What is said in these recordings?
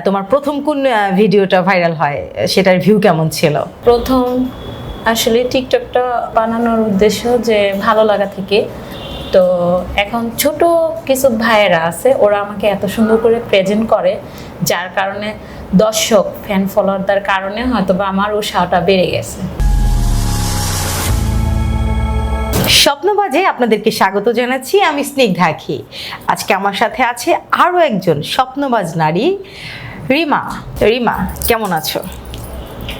তোমার প্রথম কোন ভিডিওটা ভাইরাল হয়? সেটার ভিউ কেমন ছিল? প্রথম আসলে টিকটকটা বানানোর উদ্দেশ্য যে ভালো লাগা থেকে। তো এখন ছোট কিছু ভাইয়েরা আছে ওরা আমাকে এত সুন্দর করে প্রেজেন্ট করে যার কারণে দর্শক ফ্যান ফলোয়ারদের কারণে হয়তো বা আমার উৎসাহটা বেড়ে গেছে। স্বপ্নবাজে আপনাদেরকে স্বাগত জানাচ্ছি আমি স্নিগ্ধা আখি। আজকে আমার সাথে আছে আরও একজন স্বপ্নবাজ নারী। রিমা রিমা কেমন আছো?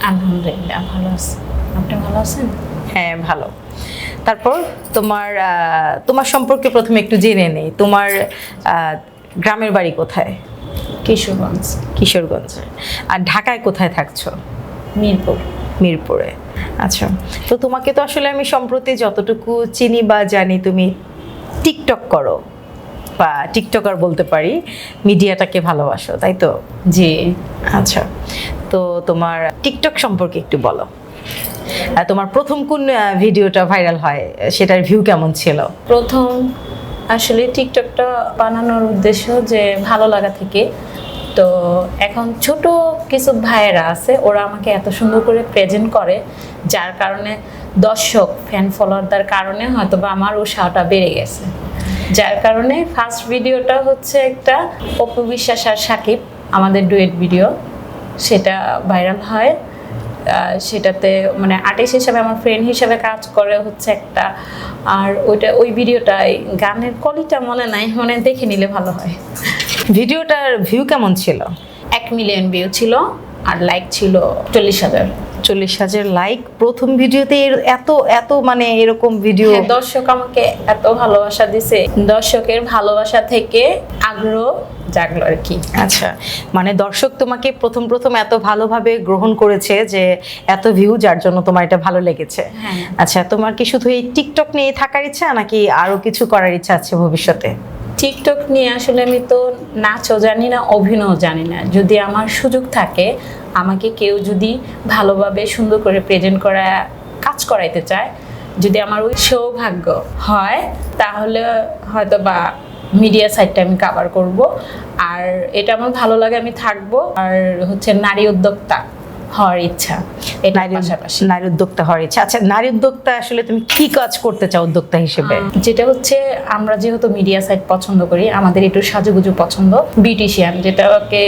আলহামদুলিল্লাহ ভালো আছি। আপনি ভালো আছেন? হ্যাঁ ভালো। তারপর তোমার তোমার সম্পর্কে প্রথমে একটু জেনে নেই। তোমার গ্রামের বাড়ি কোথায়? কিশোরগঞ্জ। কিশোরগঞ্জ। আর ঢাকায় কোথায় থাকছো? মিরপুর। মিরপুরে। আচ্ছা তো তোমাকে তো আসলে আমি সম্প্রতি যতটুকু চিনি বা জানি তুমি টিকটক করো। টিকটকার বলতে পারি মিডিয়াটাকে ভালোবাসো তাই তো? জি। আচ্ছা তো তোমার টিকটক সম্পর্কে একটু বলো। তোমার প্রথম কোন ভিডিওটা ভাইরাল হয় সেটার ভিউ কেমন ছিল? প্রথম আসলে টিকটকটা বানানোর উদ্দেশ্য যে ভালো লাগা থেকে। তো এখন ছোট কিছু ভাইয়েরা আছে ওরা আমাকে এত সুন্দর করে প্রেজেন্ট করে যার কারণে দর্শক ফ্যান ফলোয়ারদের কারণে হয়তো বা আমার উৎসাহটা বেড়ে গেছে। যার কারণে ফার্স্ট ভিডিওটা হচ্ছে একটা অপু বিশ্বাস আর সাকিব আমাদের ডুয়েট ভিডিও সেটা ভাইরাল হয়। সেটাতে মানে আর্টিস্ট হিসাবে আমার ফ্রেন্ড হিসাবে কাজ করে হচ্ছে একটা। আর ওইটা ওই ভিডিওটায় গানের কলিটা মনে নাই মানে দেখে নিলে ভালো হয়। ভিডিওটার ভিউ কেমন ছিল? এক মিলিয়ন ভিউ ছিল আর লাইক ছিল চল্লিশ হাজার। চল্লিশ হাজার লাইক প্রথম ভিডিওতে এত এত মানে এরকম ভিডিও হ্যাঁ, দর্শক আমাকে এত ভালোবাসা দিছে। দর্শকের ভালোবাসা থেকে আগ্রহ জাগলো আর কি। আচ্ছা মানে দর্শক তোমাকে প্রথম প্রথম এত ভালোভাবে গ্রহণ করেছে যে এত ভিউ যার জন্য তোমার এটা ভালো লেগেছে। হ্যাঁ। আচ্ছা তোমার কি শুধু এই টিকটক নিয়ে থাকার ইচ্ছা নাকি আরও কিছু করার ইচ্ছা আছে ভবিষ্যতে? টিকটক নিয়ে আসলে আমি তো নাচও জানি না অভিনয়ও জানি না। যদি আমার সুযোগ থাকে আমাকে কেউ যদি ভালোভাবে সুন্দর করে প্রেজেন্ট করা, কাজ করাইতে চায়, যদি আমার ওই সৌভাগ্য হয়, তাহলে হয়তো বা মিডিয়া সাইডটা আমি কাভার করব। আর এটা আমার ভালো লাগে, আমি থাকব। আর হচ্ছে নারী উদ্যোক্তা হওয়ার ইচ্ছা। নারী নারী উদ্যোক্তা হওয়ার ইচ্ছা। আচ্ছা নারী উদ্যোক্তা আসলে তুমি কি কাজ করতে চাও উদ্যোক্তা হিসেবে? যেটা হচ্ছে আমরা যেহেতু মিডিয়া সাইট পছন্দ করি আমাদের একটু সাজুগুজু পছন্দ। বিউটিশিয়ান যেটাকে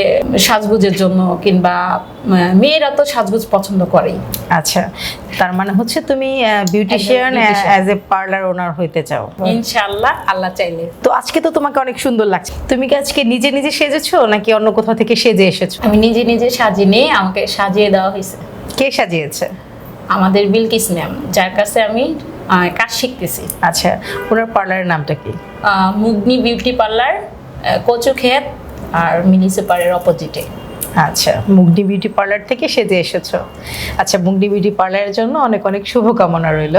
সাজগুজের জন্য কিংবা মেয়েরা তো সাজগুজ পছন্দ করেই। আচ্ছা তার মানে হচ্ছে তুমি beautician. As a parlour owner হইতে চাও। ইনশাআল্লাহ আল্লাহ চাইলে। তো আজকে তো তোমাকে অনেক সুন্দর লাগছে। তুমি কি আজকে নিজে নিজে সেজেছো নাকি অন্য কোথাও থেকে সেজে এসেছ? আমি নিজে নিজে সাজিয়ে নিয়ে আমাকে সাজিয়ে দেওয়া হয়েছে। কে সাজিয়েছে? আমাদের বিলকিস ম্যাম যার কাছে আমি কাজ শিখতেছি। আচ্ছা ওনার পার্লারের নামটা কি? মুগ্নি বিউটি পার্লার কচুখেত আর মিনিসিপালের অপোজিটে। আচ্ছা মুগডি বিউটি পার্লার থেকে সেজে এসেছ। আচ্ছা মুগডি বিউটি পার্লারের জন্য অনেক অনেক শুভকামনা রইল।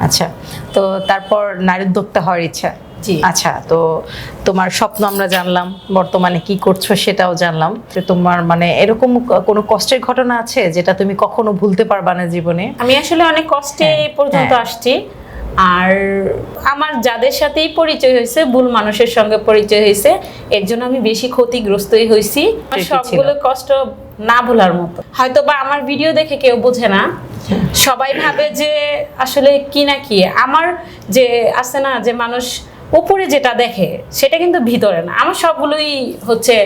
আচ্ছা তো তারপর নারী উদ্যোক্তা হওয়ার ইচ্ছা। জি। আচ্ছা তো তোমার স্বপ্ন আমরা জানলাম বর্তমানে কি করছ সেটাও জানলাম। তো তোমার মানে এরকম কোনো কষ্টের ঘটনা আছে যেটা তুমি কখনো ভুলতে পারবা না জীবনে? আমি আসলে অনেক কষ্টে হ্যাঁ, পর্যন্ত হ্যাঁ। আসছি। আর আমার যাদের সাথেই পরিচয় হয়েছে ভুল মানুষের সঙ্গে পরিচয় হয়েছে এর জন্য আমি বেশি ক্ষতিগ্রস্তই হয়েছি। সবগুলো কষ্ট না ভোলার মতো। হয়তো বা আমার ভিডিও দেখে কেউ বোঝে না। সবাই ভাবে যে আসলে কি না কি। আমার যে আছে না যে মানুষ উপরে যেটা দেখে সেটা কিন্তু ভিতরে না। আমার সবগুলোই হচ্ছে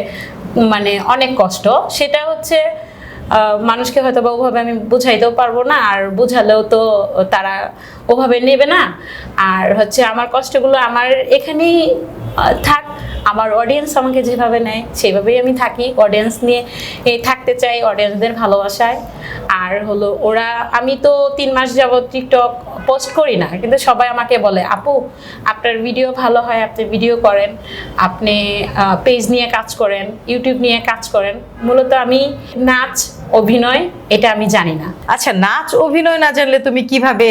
মানে অনেক কষ্ট। সেটা হচ্ছে মানুষকে হয়তো বা ওভাবে আমি বুঝাইতেও পারব না, আর বুঝালেও তো তারা ওভাবে নেবে না। আর হচ্ছে আমার কষ্টগুলো আমার এখানেই থাক, আমার অডিয়েন্স আমাকে যেভাবে নেয়, সেইভাবেই আমি থাকি। অডিয়েন্স নিয়ে থাকতে চাই অডিয়েন্সদের ভালোবাসায়। আর হলো ওরা, আমি তো তিন মাস যাবত টিকটক পোস্ট করি না, কিন্তু সবাই আমাকে বলে, আপু, আপনার ভিডিও ভালো হয়, আপনি ভিডিও করেন, আপনি পেজ নিয়ে কাজ করেন ইউটিউব নিয়ে কাজ করেন। মূলত আমি নাচ অভিনয় এটা আমি জানি না। আচ্ছা নাচ অভিনয় না জানলে তুমি কীভাবে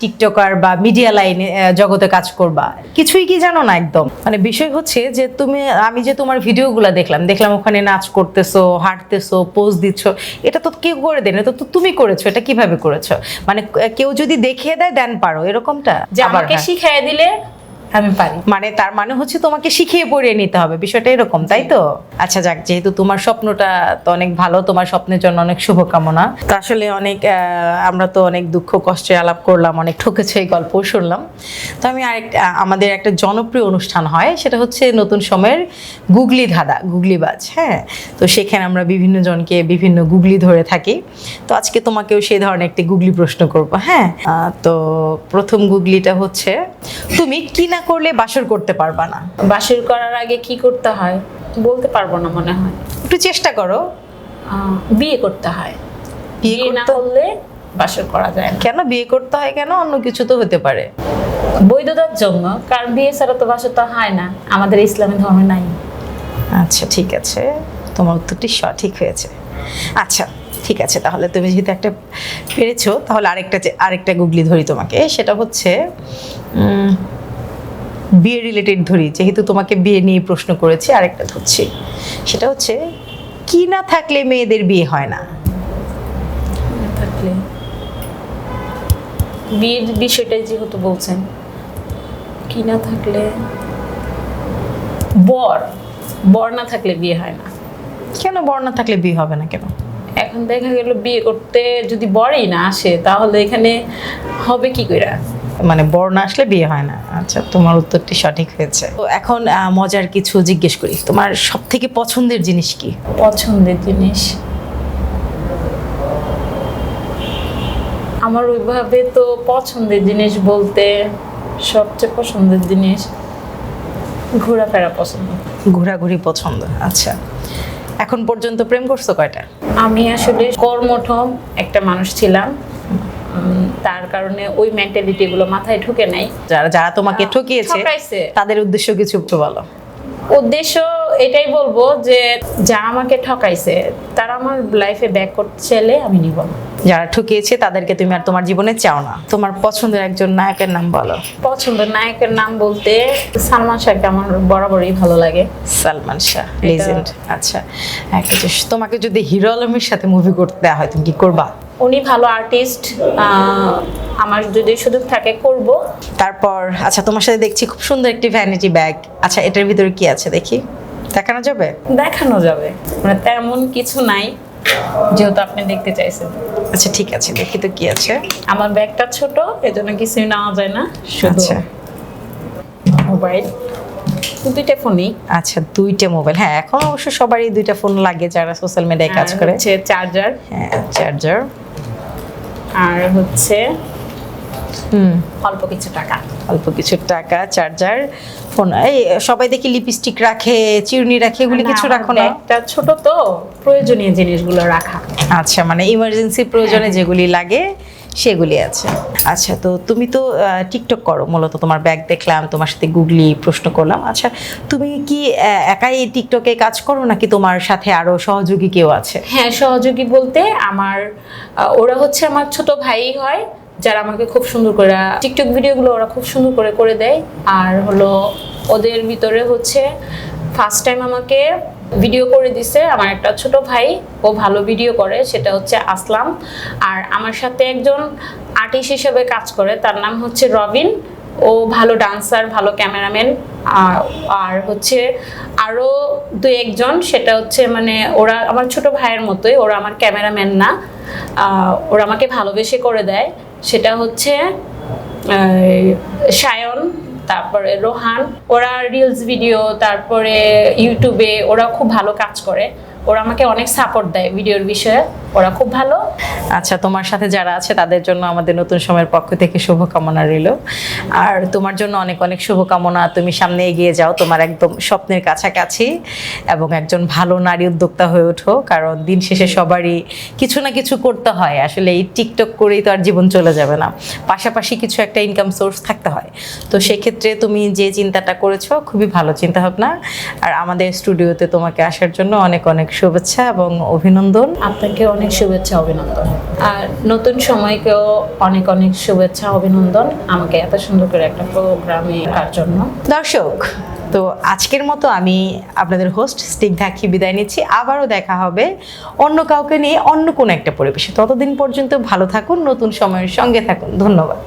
টিকটকার বা মিডিয়া লাইনে জগতে কাজ করবা? কিছুই কি জানো না একদম? মানে বিষয় হচ্ছে যে তুমি আমি যে তোমার ভিডিওগুলো দেখলাম দেখলাম ওখানে নাচ করতেছো হাঁটতেছো পোজ দিচ্ছ এটা তো কেউ করে দেন এটা তো তুমি করেছ এটা কীভাবে করেছ? মানে কেউ যদি দেখিয়ে দেয় দেন পারো এরকমটা যে আমাকে হ্যাঁ। শিখাই দিলে আমি পারি। মানে তার মানে হচ্ছে তোমাকে শিখিয়ে পড়িয়ে নিতে হবে, বিষয়টা এরকম, তাই তো? আচ্ছা যাক, যেহেতু তোমার স্বপ্নটা তো অনেক ভালো, তোমার স্বপ্নের জন্য অনেক শুভকামনা। তো আসলে অনেক আমরা তো অনেক দুঃখ, কষ্টে আলাপ করলাম, অনেক ঠকেছে এই গল্প শুনলাম। তো আমি আরেকটা আমাদের একটা জনপ্রিয় অনুষ্ঠান হয়, সেটা হচ্ছে নতুন সময়ের গুগলি ধাঁধা গুগলিবাজ হ্যাঁ? তো সেখানে আমরা বিভিন্ন জনকে বিভিন্ন গুগলি ধরে থাকি। তো আজকে তোমাকেও সেই ধরনের একটি গুগলি প্রশ্ন করব হ্যাঁ? তো প্রথম গুগলিটা হচ্ছে, তুমি কি না করলে বাসর করতে পারবা না। বাসর করার আগে কি করতে হয়? বলতে পারব না মনে হয়। একটু চেষ্টা করো। বিয়ে করতে হয়। বিয়ে না করলে বাসর করা যায় না। কেন বিয়ে করতে হয় কেন? অন্য কিছু তো হতে পারে। বৈধতার জন্য কারণ বিয়ে ছাড়া তো বাসর তো হয় না। আমাদের ইসলামী ধর্মে নাই। আচ্ছা ঠিক আছে। তোমার উত্তরটি সঠিক হয়েছে। আচ্ছা ঠিক আছে। তাহলে তুমি যেহেতু একটা পেরেছ তাহলে আরেকটা আরেকটা গুগলি ধরি তোমাকে। সেটা হচ্ছে বিয়ে রিলেটেড ধরি যেহেতু তোমাকে বিয়ে নিয়ে প্রশ্ন করেছি আরেকটা ধরছি। সেটা হচ্ছে কি না থাকলে মেয়েদের বিয়ে হয় না? থাকলে? বিয়ের বিষয়টাই যেহেতু বলছেন কি না থাকলে? বর বর না থাকলে বিয়ে হয় না। কেন বর না থাকলে বিয়ে হবে না কেন? এখন দেখা গেল বিয়ে করতে যদি বরই না আসে তাহলে এখানে হবে কি করে মানে বর না আসলে বিয়ে হয় না। আচ্ছা তোমার উত্তরটি সঠিক হয়েছে। তো এখন মজার কিছু জিজ্ঞেস করি। তোমার সব থেকে পছন্দের জিনিস কি? পছন্দের জিনিস? আমার ওইভাবে তো পছন্দের জিনিস বলতে সবচেয়ে পছন্দের জিনিস ঘোরাফেরা পছন্দ। ঘোরাঘুরি পছন্দ আচ্ছা। এখন পর্যন্ত প্রেম করছ কয়টা? আমি আসলে কর্মঠম একটা মানুষ ছিলাম। তার কারণে ওই মেন্টালিটি গুলো মাথায় ঢুকে নাই। যারা যারা তোমাকে ঠকিয়েছে। তাদের উদ্দেশ্য কিছু বলো। উদ্দেশ্য এটাই বলব যে যারা আমাকে ঠকাইছে তারা আমার লাইফে ব্যাক করতে চাইলে আমি নিব যারা ঠকিয়েছে তাদেরকে তুমি আর তোমার জীবনে চাও না। তোমার পছন্দের একজন নায়কের নাম বলো। পছন্দের নায়কের নাম বলতে সালমান শাহকে আমার বরাবরই ভালো লাগে। সালমান শাহ লেজেন্ড আচ্ছা। একটা তোমাকে যদি হিরো আলমের সাথে মুভি করতে দেওয়া হয় তুমি কি করবা? উনি ভালো আর্টিস্ট আমার যদি সুযোগ থাকে করব। তারপর আচ্ছা তোমার সাথে দেখছি খুব সুন্দর একটি ভ্যানিটি ব্যাগ আচ্ছা এটার ভিতরে কি আছে দেখি? দেখানো যাবে? দেখানো যাবে। মানে তেমন কিছু নাই যেহেতু আপনি দেখতে চাইছেন। আচ্ছা ঠিক আছে দেখি তো কি আছে। আমার ব্যাগটা ছোট এজন্য কিছুই নেওয়া যায় না শুধু আচ্ছা। মোবাইল দুইটা ফোনই? আচ্ছা দুইটা মোবাইল। হ্যাঁ এখন অবশ্য সবারই দুইটা ফোন লাগে যারা সোশ্যাল মিডিয়ায় কাজ করে। হচ্ছে চার্জার হ্যাঁ চার্জার আর হচ্ছে হুম। অল্প কিছু টাকা। অল্প কিছু টাকা চার্জার ফোন এই সবাই দেখি লিপস্টিক রাখে চিরুনি রাখে এগুলি কিছু রাখো না? ব্যাগটা ছোট তো প্রয়োজনীয় জিনিসগুলো রাখা। আচ্ছা মানে ইমার্জেন্সি প্রয়োজনে যেগুলি লাগে সেগুলি আছে। আচ্ছা তো তুমি তো টিকটক করো, মূলত তোমার ব্যাগ দেখলাম, তোমার সাথে গুগলি প্রশ্ন করলাম। আচ্ছা তুমি কি একাই টিকটকে কাজ করো, নাকি তোমার সাথে আরও সহযোগী কেউ আছে? হ্যাঁ সহযোগী বলতে আমার ওরা হচ্ছে আমার ছোট ভাই হয়, যারা আমাকে খুব সুন্দর করে, টিকটক ভিডিওগুলো ওরা খুব সুন্দর করে করে দেয়। আর হলো, ওদের ভিতরে হচ্ছে ফার্স্ট টাইম আমাকে ভিডিও করে দিছে আমার একটা ছোট ভাই, ও ভালো ভিডিও করে, সেটা হচ্ছে আসলাম। আর আমার সাথে একজন আর্টিস্ট হিসেবে কাজ করে, তার নাম হচ্ছে রবিন। ও ভালো ডান্সার ভালো ক্যামেরাম্যান আর হচ্ছে আরও দু একজন, সেটা হচ্ছে মানে ওরা আমার ছোট ভাইয়ের মতোই, ওরা আমার ক্যামেরাম্যান না। ওরা আমাকে ভালোবেসে করে দেয়। সেটা হচ্ছে সায়ন। তারপরে রোহান ওরা রিলস ভিডিও তারপরে ইউটিউবে ওরা খুব ভালো কাজ করে। ওরা আমাকে অনেক সাপোর্ট দেয় ভিডিওর বিষয়ে। ওরা খুব ভালো। আচ্ছা তোমার সাথে যারা আছে, তাদের জন্য আমাদের নতুন সময়ের পক্ষ থেকে শুভকামনা রইল। আর তোমার জন্য অনেক অনেক শুভকামনা। তুমি সামনে এগিয়ে যাও, তোমার একদম স্বপ্নের কাছাকাছি এবং একজন ভালো নারী উদ্যোক্তা হয়ে ওঠো, কারণ দিন শেষে সবারই কিছু না কিছু করতে হয়। আসলে এই টিকটক করেই তো আর জীবন চলে যাবে না। পাশাপাশি কিছু একটা ইনকাম সোর্স থাকতে হয়। তো সেক্ষেত্রে তুমি যে চিন্তাটা করেছ, খুবই ভালো চিন্তা ভাবনা আর আমাদের স্টুডিওতে তোমাকে আসার জন্য অনেক অনেক শুভেচ্ছা এবং অভিনন্দন। আপনাকে অনেক শুভেচ্ছা অভিনন্দন। আর নতুন সময়কেও অনেক অনেক শুভেচ্ছা অভিনন্দন। আমাকে এত সুন্দর করে একটা প্রোগ্রামে আসার জন্য। দর্শক তো আজকের মতো আমি আপনাদের হোস্ট স্নিগ্ধাক্ষী বিদায় নিচ্ছি। আবারও দেখা হবে অন্য কাউকে নিয়ে অন্য কোনো একটা পরিবেশে। ততদিন পর্যন্ত ভালো থাকুন নতুন সময়ের সঙ্গে থাকুন। ধন্যবাদ।